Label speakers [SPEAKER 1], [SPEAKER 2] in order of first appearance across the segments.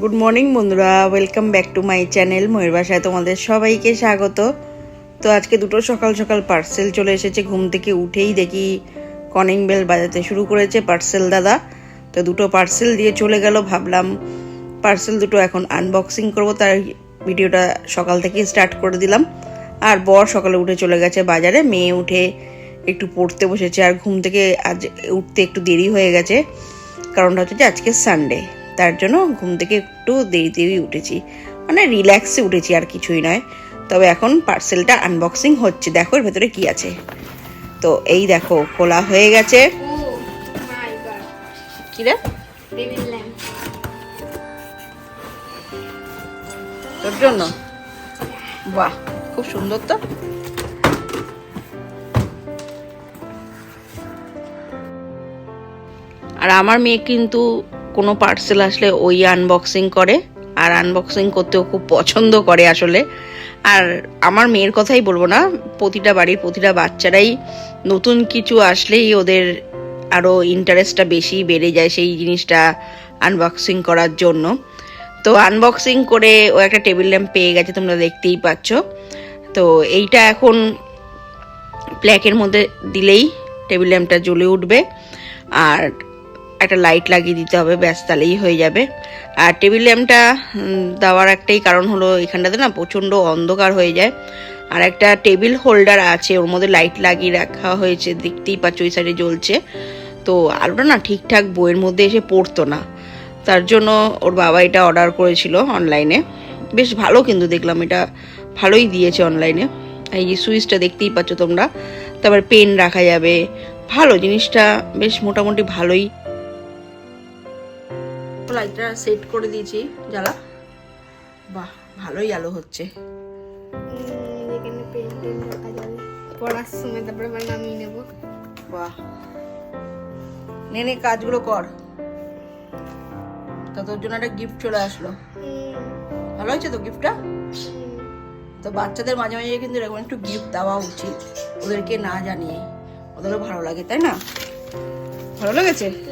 [SPEAKER 1] Good morning বন্ধুরা। Welcome back to my channel Mayur বাসায় তোমাদের সবাইকে স্বাগত। তো আজকে দুটো সকাল সকাল পার্সেল চলে এসেছে। ঘুম থেকে উঠেই দেখি কনিং বেল বাজাতে শুরু করেছে পার্সেল দাদা। তো দুটো পার্সেল দিয়ে চলে গেল, ভাবলাম পার্সেল দুটো এখন আনবক্সিং করব। তার ভিডিওটা সকাল থেকেই স্টার্ট করে দিলাম। আর বর সকালে উঠে চলে গেছে বাজারে। মেয়ে উঠে একটু পড়তে বসেছে। আর ঘুম থেকে আজ উঠতে একটু দেরি হয়ে গেছে। কারণটা হচ্ছে যে আজকে সানডে তার জন্য ঘুম থেকে একটু দেরি দেরি উঠেছি। মানে রিল্যাক্সে উঠেছি আর কিছুই নয়। তবে এখন পার্সেলটা আনবক্সিং হচ্ছে। দেখো এর ভেতরে কি আছে। তো এই দেখো, খোলা হয়ে গেছে। তোর জন্য? বাহ, খুব সুন্দর তো। আর আমার মেয়ে কিন্তু কোনো পার্সেল আসলে ওই আনবক্সিং করে, আর আনবক্সিং করতেও খুব পছন্দ করে আসলে। আর আমার মেয়ের কথাই বলব না, প্রতিটা বাড়ির প্রতিটা বাচ্চারাই নতুন কিছু আসলেই ওদের আরও ইন্টারেস্টটা বেশি বেড়ে যায় সেই জিনিসটা আনবক্সিং করার জন্য। তো আনবক্সিং করে ও একটা টেবিল ল্যাম্প পেয়ে গেছে, তোমরা দেখতেই পাচ্ছ। তো এইটা এখন প্ল্যাকের মধ্যে দিলেই টেবিল ল্যাম্পটা জ্বলে উঠবে। আর একটা লাইট লাগিয়ে দিতে হবে, ব্যাস তাহলেই হয়ে যাবে। আর টেবিল ল্যাম্পটা দেওয়ার একটাই কারণ হলো এখানটাতে না প্রচণ্ড অন্ধকার হয়ে যায়। আর একটা টেবিল হোল্ডার আছে, ওর মধ্যে লাইট লাগিয়ে রাখা হয়েছে, দেখতেই পাচ্ছ ওই সাইডে জ্বলছে। তো আলোটা না ঠিকঠাক বইয়ের মধ্যে এসে পড়তো না। তার জন্য ওর বাবা এটা অর্ডার করেছিল অনলাইনে বেশ ভালো কিন্তু দেখলাম, এটা ভালোই দিয়েছে অনলাইনে এই যে সুইচটা দেখতেই পাচ্ছ তোমরা। তারপর পেন রাখা যাবে। ভালো জিনিসটা, বেশ মোটামুটি ভালোই লাইটটা সেট করে দিয়েছি, জ্বালা। বাহ, ভালোই আলো হচ্ছে।
[SPEAKER 2] তারপরে আবার নামিয়ে নেব
[SPEAKER 1] বাহ। নে কাজগুলো কর। তা তোর জন্য একটা গিফট চলে আসলো। ভালো হয়েছে তো গিফটটা তো বাচ্চাদের মাঝে মাঝে কিন্তু এরকম একটু গিফট দেওয়া উচিত। ওদেরকে না জানিয়ে। ওদেরও ভালো লাগে, তাই না? ভালো লেগেছে?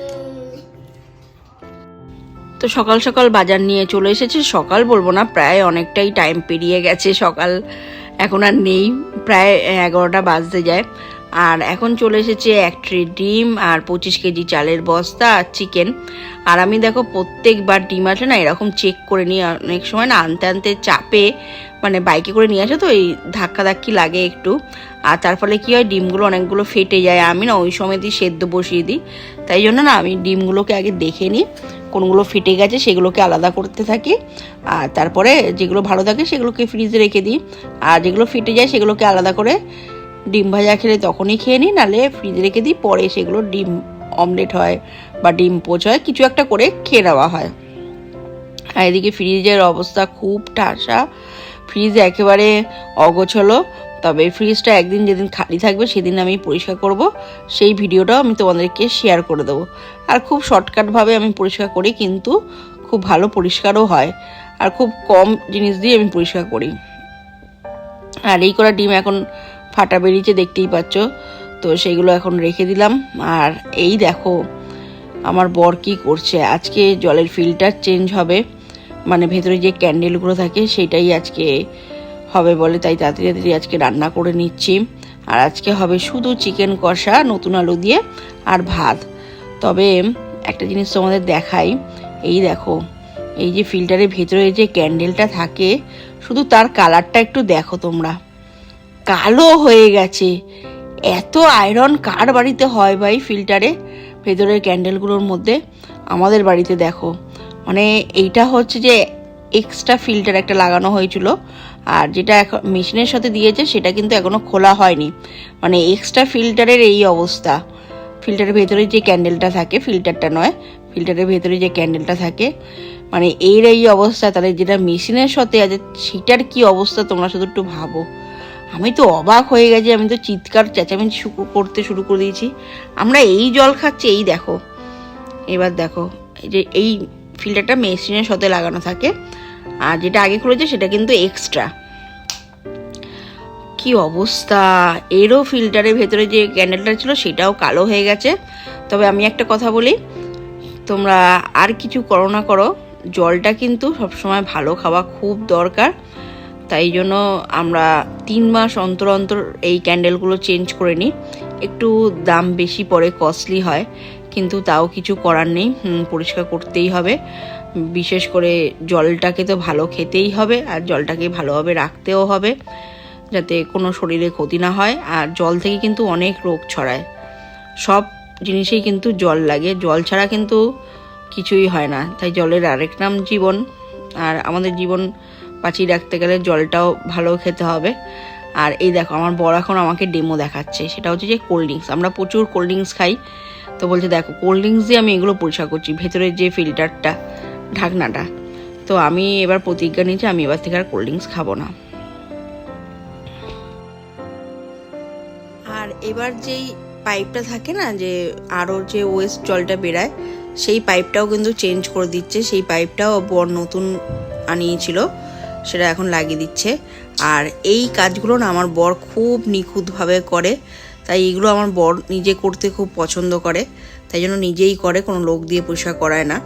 [SPEAKER 1] তো সকাল সকাল বাজার নিয়ে চলে এসেছে। সকাল বলব না, প্রায় অনেকটাই টাইম পেরিয়ে গেছে সকাল। এখন আর নেই, প্রায় এগারোটা বাজতে যায়। আর এখন চলে এসেছে এক ট্রে ডিম আর পঁচিশ কেজি চালের বস্তা আর চিকেন আর আমি দেখো প্রত্যেকবার ডিম আসলে না এরকম চেক করে নিই। অনেক সময় না আনতে আনতে চাপে মানে বাইকে করে নিয়ে আসে তো এই ধাক্কা ধাক্কি লাগে একটু। আর তার ফলে কী হয়, ডিমগুলো অনেকগুলো ফেটে যায়। আমি না ওই সময় দিয়ে সেদ্ধ বসিয়ে দিই। তাই জন্য না আমি ডিমগুলোকে আগে দেখে নিই। কোনগুলো ফেটে গেছে সেগুলোকে আলাদা করতে থাকি। আর তারপরে যেগুলো ভালো থাকে সেগুলোকে ফ্রিজে রেখে দিই। আর যেগুলো ফেটে যায় সেগুলোকে আলাদা করে ডিম ভাজা খেলে তখনই খেয়ে নিই, নাহলে ফ্রিজে রেখে দিই, পরে সেগুলো ডিম অমলেট হয় বা ডিম পোচ হয়, কিছু একটা করে খেয়ে নেওয়া হয়। আর এদিকে ফ্রিজের অবস্থা খুব ঠাসা। ফ্রিজ একেবারে অগোছলো তবে ফ্রিজটা একদিন যেদিন খালি থাকবে সেদিন আমি পরিষ্কার করব। সেই ভিডিওটাও আমি তোমাদেরকে শেয়ার করে দেবো। আর খুব শর্টকাটভাবে আমি পরিষ্কার করি, কিন্তু খুব ভালো পরিষ্কারও হয়। আর খুব কম জিনিস দিয়ে আমি পরিষ্কার করি। আর এই করা ডিম এখন ফাটা বেরিয়েছে, দেখতেই পাচ্ছ। তো সেগুলো এখন রেখে দিলাম। আর এই দেখো, আমার বর কি করছে? আজকে জলের ফিল্টার চেঞ্জ হবে। মানে ভেতরে যে ক্যান্ডেলগুলো থাকে, সেটাই আজকে হবে বলে তাই তাড়াতাড়ি আজকে রান্না করে নিচ্ছি। আর আজকে হবে শুধু চিকেন কষা, নতুন আলু দিয়ে আর ভাত। তবে একটা জিনিস তোমাদের দেখাই, এই দেখো, এই যে ফিল্টারের ভেতরে যে ক্যান্ডেলটা থাকে, শুধু তার কালারটা একটু দেখো তোমরা। কালো হয়ে গেছে। এত আয়রন কার বাড়িতে হয় ভাই ফিল্টারে? ভেতরের ক্যান্ডেলগুলোর মধ্যে? আমাদের বাড়িতে দেখো। মানে এইটা হচ্ছে যে এক্সট্রা ফিল্টার একটা লাগানো হয়েছিল। আর যেটা এখন মেশিনের সাথে দিয়েছে, সেটা কিন্তু এখনও খোলা হয়নি। মানে এক্সট্রা ফিল্টারের এই অবস্থা। ফিল্টারের ভেতরে যে ক্যান্ডেলটা থাকে ফিল্টারটা নয় ফিল্টারের ভেতরে যে ক্যান্ডেলটা থাকে মানে এর এই অবস্থা। তাহলে যেটা মেশিনের সাথে আছে, সেটার কি অবস্থা তোমরা শুধু একটু ভাবো। আমি তো অবাক হয়ে গেছি, আমি তো চিৎকার, চেঁচামেচি শুরু করতে শুরু করে দিয়েছি। আমরা এই জল খাচ্ছি, এই দেখো। এবার দেখো, এই যে এই ফিল্টারটা মেশিনের সাথে লাগানো থাকে। আর যেটা আগে খুলেছে, সেটা কিন্তু এক্সট্রা কি অবস্থা? এরও ফিল্টারের ভেতরে যে ক্যান্ডেলটা ছিল সেটাও কালো হয়ে গেছে। তবে আমি একটা কথা বলি, তোমরা আর কিছু করো না করো, জলটা কিন্তু সবসময় ভালো খাওয়া খুব দরকার। তাই জন্য আমরা তিন মাস অন্তর অন্তর এই ক্যান্ডেলগুলো চেঞ্জ করে নিই। একটু দাম বেশি পড়ে কস্টলি হয়, কিন্তু তাও কিছু করার নেই পরিষ্কার করতেই হবে। বিশেষ করে জলটাকে তো ভালো খেতেই হবে, আর জলটাকে ভালোভাবে রাখতেও হবে। যাতে কোনো শরীরে ক্ষতি না হয় আর জল থেকে কিন্তু অনেক রোগ ছড়ায়। সব জিনিসেই কিন্তু জল লাগে। জল ছাড়া কিন্তু কিছুই হয় না। তাই জলের আরেক নাম জীবন। আর আমাদের জীবন বাঁচিয়ে রাখতে গেলে জলটাও ভালো খেতে হবে। আর এই দেখো, আমার বড় এখন আমাকে ডেমো দেখাচ্ছে। সেটা হচ্ছে যে কোল্ড ড্রিঙ্কস আমরা প্রচুর কোল্ড ড্রিঙ্কস খাই। তো বলছে, দেখো কোল্ড ড্রিঙ্কস দিয়ে আমি এগুলো পরিষ্কার করছি। ভেতরের যে ফিল্টারটা ঢাকনাটা। তো আমি এবার প্রতিজ্ঞা নিয়েছি আমি এবার থেকে আর কোল্ড ড্রিঙ্কস খাব না। এবার যেই পাইপটা থাকে না, যে আরও যে ওয়েস্ট জলটা বেরায়, সেই পাইপটাও কিন্তু চেঞ্জ করে দিচ্ছে। সেই পাইপটাও বর নতুন আনিয়েছিল, সেটা এখন লাগিয়ে দিচ্ছে। আর এই কাজগুলো না আমার বর খুব নিখুঁতভাবে করে, তাই এগুলো আমার বর নিজে করতে খুব পছন্দ করে, তাই জন্য নিজেই করে, কোনো লোক দিয়ে পরিষ্কার করায় না।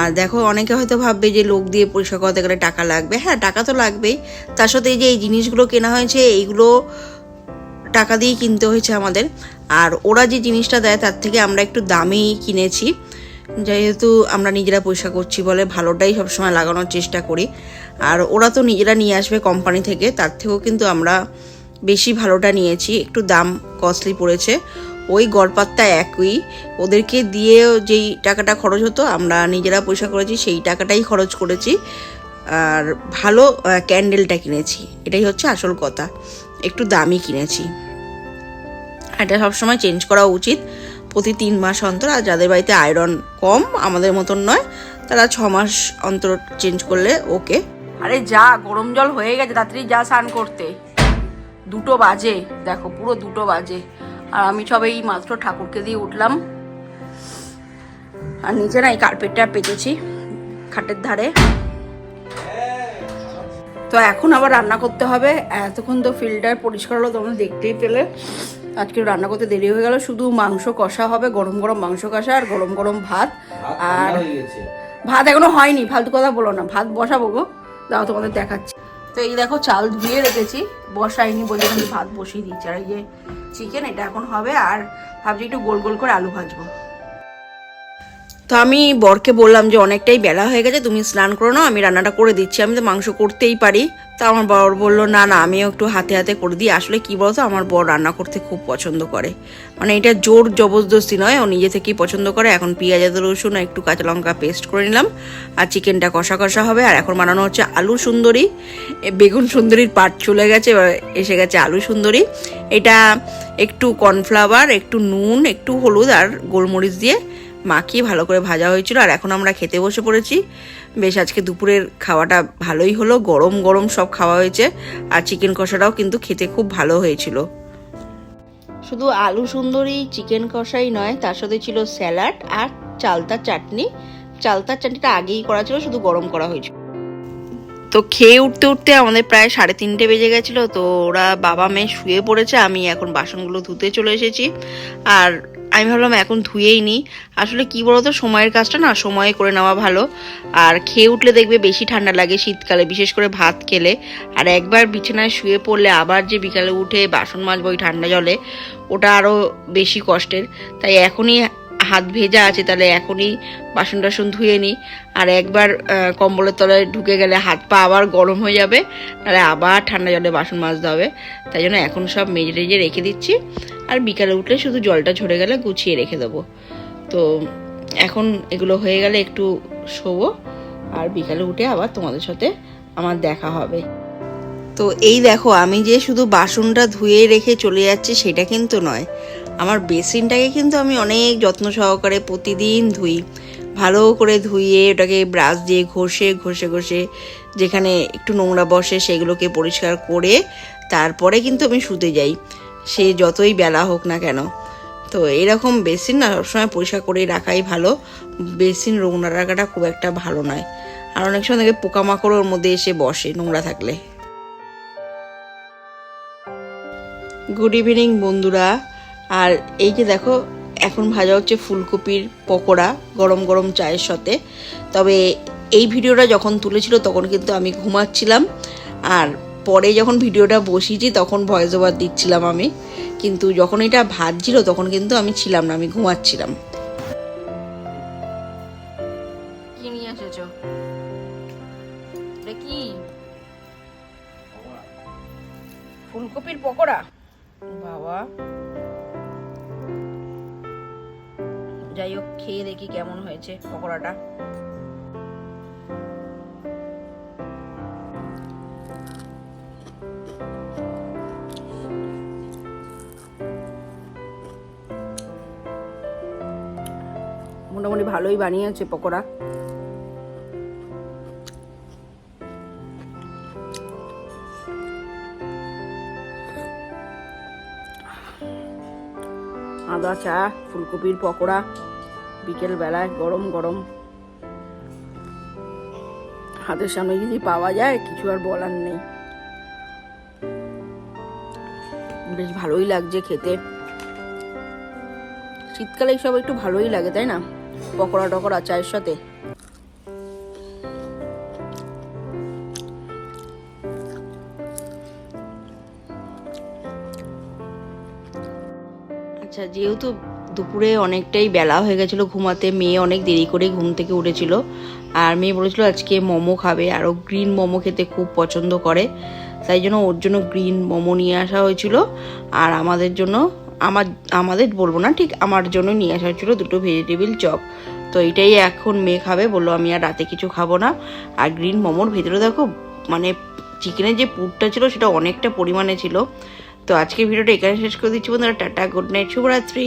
[SPEAKER 1] আর দেখো, অনেকে হয়তো ভাববে যে লোক দিয়ে পরিষ্কার করাতে গেলে টাকা লাগবে। হ্যাঁ টাকা তো লাগবেই। তার সাথে এই যে এই জিনিসগুলো কেনা হয়েছে, এইগুলো টাকা দিয়ে কিনতে হয়েছে আমাদের। আর ওরা যে জিনিসটা দেয়, তার থেকে আমরা একটু দামেই কিনেছি। যেহেতু আমরা নিজেরা পয়সা করছি বলে ভালোটাই সবসময় লাগানোর চেষ্টা করি। আর ওরা তো নিজেরা নিয়ে আসবে কোম্পানি থেকে, তার থেকেও কিন্তু আমরা বেশি ভালোটা নিয়েছি। একটু দাম কস্টলি পড়েছে। ওই গড়পাত্তা একই। ওদেরকে দিয়ে যেই টাকাটা খরচ হতো, আমরা নিজেরা পয়সা করেছি, সেই টাকাটাই খরচ করেছি। আর ভালো ক্যান্ডেলটা কিনেছি। এটাই হচ্ছে আসল কথা। একটু দামি কিনেছি। এটা সবসময় চেঞ্জ করা উচিত। প্রতি তিন মাস অন্তর, আর যাদের বাড়িতে আয়রন কম, আমাদের মতন নয়, তারা ছ মাস অন্তর চেঞ্জ করলে ওকে আরে যা, গরম জল হয়ে গেছে, তাড়াতাড়ি যা স্নান করতে। দুটো বাজে, দেখো, পুরো দুটো বাজে। আর আমি সব এই মাত্র ঠাকুরকে দিয়ে উঠলাম। আর নিচে না এই কার্পেটটা পেতেছি, খাটের ধারে। তো এখন আবার রান্না করতে হবে। এতক্ষণ তো ফিল্টার পরিষ্কার হলো তোমরা দেখতেই পেলে। আজকে রান্না করতে দেরি হয়ে গেল। শুধু মাংস কষা হবে গরম গরম মাংস কষা আর গরম গরম ভাত। আর ভাত এখনও হয়নি ফালতু কথা বলো না। ভাত বসাবো গো দাও তোমাদের দেখাচ্ছি। তো এই দেখো চাল ধুয়ে রেখেছি। বসাইনি বলে আমি ভাত বসিয়ে দিচ্ছি আর এই যে চিকেন এটা এখন হবে। আর ভাবছি একটু গোল গোল করে আলু ভাজবো। তো আমি বরকে বললাম যে অনেকটাই বেলা হয়ে গেছে, তুমি স্নান করো না আমি রান্নাটা করে দিচ্ছি, আমি তো মাংস করতেই পারি। তা আমার বর বলল, না না, আমিও একটু হাতে হাতে করে দিই। আসলে কি বলতো, আমার বর রান্না করতে খুব পছন্দ করে। মানে এটা জোর জবরদস্তি নয়, ও নিজে থেকেই পছন্দ করে। এখন পেঁয়াজ আদা রসুন, একটু কাঁচা লঙ্কা পেস্ট করে নিলাম, আর চিকেনটা কষা কষা হবে। আর এখন বানানো হচ্ছে আলু সুন্দরী। বেগুন সুন্দরীর পাট চলে গেছে এসে গেছে আলু সুন্দরী। এটা একটু কর্নফ্লাওয়ার, একটু নুন, একটু হলুদ, আর গোলমরিচ দিয়ে মাখিয়ে ভালো করে ভাজা হয়েছিল, আর এখন আমরা খেতে বসে পড়েছি। বেশ, আজকে দুপুরের খাওয়াটা ভালোই হলো, গরম গরম সব খাওয়া হয়েছে, আর চিকেন কষাটাও কিন্তু খেতে খুব ভালো হয়েছিল। শুধু আলু সুন্দরী চিকেন কষাই নয়, তার সাথে ছিল স্যালাড আর চালতা চাটনি। চালতার চাটনিটা আগেই করা ছিল, শুধু গরম করা হয়েছিল। তো খেয়ে উঠতে উঠতে আমাদের প্রায় সাড়ে তিনটে বেজে গেছিল, তো ওরা বাবা মেয়ে শুয়ে পড়েছে, আমি এখন বাসনগুলো ধুতে চলে এসেছি। আর আমি ভাবলাম এখন ধুয়েই নিই আসলে কি বলতো, সময়ের কাজটা না সময়ে করে নেওয়া ভালো। আর খেয়ে উঠলে দেখবে বেশি ঠান্ডা লাগে শীতকালে, বিশেষ করে ভাত খেলে। আর একবার বিছানায় শুয়ে পড়লে আবার যে বিকালে উঠে বাসন মাজবো ওই ঠান্ডা জলে, ওটা আরও বেশি কষ্টের। তাই এখনই হাত ভেজা আছে, তাহলে এখনই বাসন টাসন ধুয়ে নিই আর একবার কম্বলের তলায় ঢুকে গেলে হাত পা আবার গরম হয়ে যাবে, তাহলে আবার ঠান্ডা জলে বাসন মাজতে হবে। তাই জন্য এখন সব মেজে টেজে রেখে দিচ্ছি। আর বিকালে উঠলে শুধু জলটা ঝরে গেলে গুছিয়ে রেখে দেবো। তো এখন এগুলো হয়ে গেলে একটু শোবো, আর বিকালে উঠে আবার তোমাদের সাথে আমার দেখা হবে। তো এই দেখো, আমি যে শুধু বাসনটা ধুয়ে রেখে চলে যাচ্ছি সেটা কিন্তু নয়। আমার বেসিনটাকে কিন্তু আমি অনেক যত্ন সহকারে প্রতিদিন ধুই। ভালো করে ধুইয়ে ওটাকে ব্রাশ দিয়ে ঘষে ঘষে ঘষে যেখানে একটু নোংরা বসে সেগুলোকে পরিষ্কার করে তারপরে কিন্তু আমি শুতে যাই। সে যতই বেলা হোক না কেন। তো এরকম বেসিন না সবসময় পরিষ্কার করে রাখাই ভালো। বেসিন নোংরা রাখাটা খুব একটা ভালো নয়। আর অনেক সময় দেখে পোকামাকড় ওর মধ্যে এসে বসে নোংরা থাকলে। গুড ইভিনিং বন্ধুরা। আর এই যে দেখো, এখন ভাজা হচ্ছে ফুলকপির পকোড়া, গরম গরম চায়ের সাথে। তবে এই ভিডিওটা যখন তুলেছিল তখন কিন্তু আমি ঘুমাচ্ছিলাম। আর পরে যখন ভিডিওটা বসিয়েছি তখন ভয়েস ওভার দিচ্ছিলাম আমি। কিন্তু যখন এটা ভাজছিল তখন কিন্তু আমি ছিলাম না, আমি ঘুমাচ্ছিলাম। ফুলকপির পকোড়া? বাবা। যাই হোক খেয়ে দেখি কেমন হয়েছে পকোড়াটা। মোটামুটি ভালোই বানিয়েছে পকোড়া। আদা চা, ফুলকপির পকোড়া, বিকেল বেলায় গরম গরম। হাতের সামনে যদি পাওয়া যায়, কিছু আর বলার নেই। বেশ ভালোই লাগছে খেতে। শীতকালে এইসব একটু ভালোই লাগে, তাই না? পকোড়া টকোড়া চায়ের সাথে। যেহেতু দুপুরে অনেকটাই বেলা হয়ে গেছিল ঘুমাতে, মেয়ে অনেক দেরি করে ঘুম থেকে উঠেছিল। আর মেয়ে বলেছিল আজকে মোমো খাবে, আর ও গ্রিন মোমো খেতে খুব পছন্দ করে। তাই জন্য ওর জন্য গ্রিন মোমো নিয়ে আসা হয়েছিল। আর আমাদের জন্য, আমার, আমাদের বলব না, ঠিক আমার জন্য নিয়ে আসা হয়েছিল দুটো ভেজিটেবিল চপ তো এটাই এখন মেয়ে খাবে, বলল আমি আর রাতে কিছু খাব না। আর গ্রিন মোমোর ভেতরে দেখো মানে চিকেনের যে পুরটা ছিল সেটা অনেকটা পরিমাণে ছিল। তো আজকে ভিডিওটা এখানে শেষ করে দিচ্ছি বন্ধুরা টাটা গুড নাইট শুভরাত্রি।